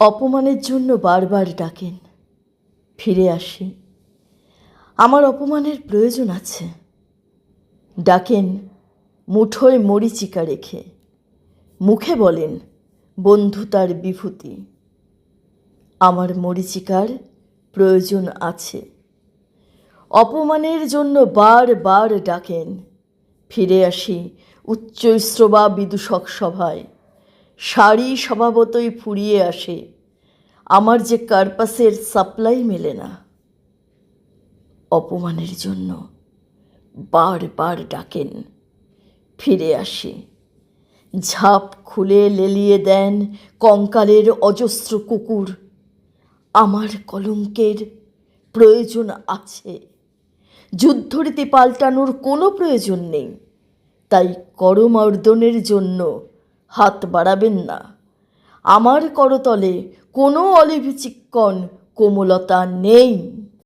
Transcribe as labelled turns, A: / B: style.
A: অপমানের জন্য বারবার ডাকেন। ফিরে আসি। আমার অপমানের প্রয়োজন আছে। ডাকেন মুঠোয় মরিচিকা রেখে। মুখে বলেন বন্ধুতার বিভূতি। আমার মরিচিকার প্রয়োজন আছে। অপমানের জন্য বারবার ডাকেন। ফিরে আসি উচ্চশ্রবা বিদূষক সভায়। শাড়ি স্বভাবতই ফুরিয়ে আসে। আমার যে কার্পাসের সাপ্লাই মেলে না। অপমানের জন্য বারবার ডাকেন, ফিরে আসি। ঝাঁপ খুলে লেলিয়ে দেন কঙ্কালের অজস্র কুকুর। আমার কলঙ্কের প্রয়োজন আছে। যুদ্ধরীতি পাল্টানোর কোনো প্রয়োজন নেই। তাই করমর্দনের জন্য হাত বাড়াবেন না। আমার করতলে কোনো অলিভ চিক্কন কোমলতা নেই।